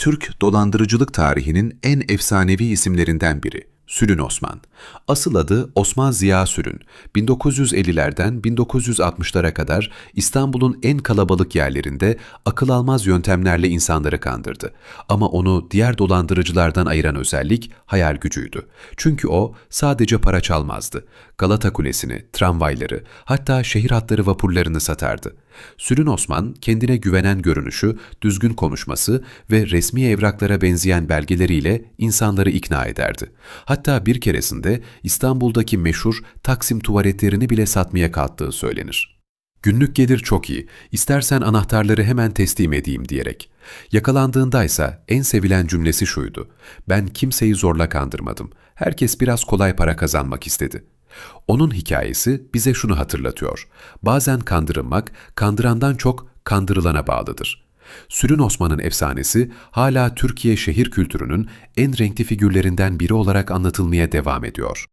Türk dolandırıcılık tarihinin en efsanevi isimlerinden biri. Sülün Osman. Asıl adı Osman Ziya Sülün. 1950'lerden 1960'lara kadar İstanbul'un en kalabalık yerlerinde akıl almaz yöntemlerle insanları kandırdı. Ama onu diğer dolandırıcılardan ayıran özellik hayal gücüydü. Çünkü o sadece para çalmazdı. Galata Kulesi'ni, tramvayları, hatta şehir hatları vapurlarını satardı. Sülün Osman kendine güvenen görünüşü, düzgün konuşması ve resmi evraklara benzeyen belgeleriyle insanları ikna ederdi. Hatta bir keresinde İstanbul'daki meşhur Taksim tuvaletlerini bile satmaya kalktığı söylenir. Günlük gelir çok iyi, istersen anahtarları hemen teslim edeyim diyerek. Yakalandığındaysa en sevilen cümlesi şuydu. Ben kimseyi zorla kandırmadım. Herkes biraz kolay para kazanmak istedi. Onun hikayesi bize şunu hatırlatıyor. Bazen kandırılmak, kandırandan çok kandırılana bağlıdır. Sülün Osman'ın efsanesi hala Türkiye şehir kültürünün en renkli figürlerinden biri olarak anlatılmaya devam ediyor.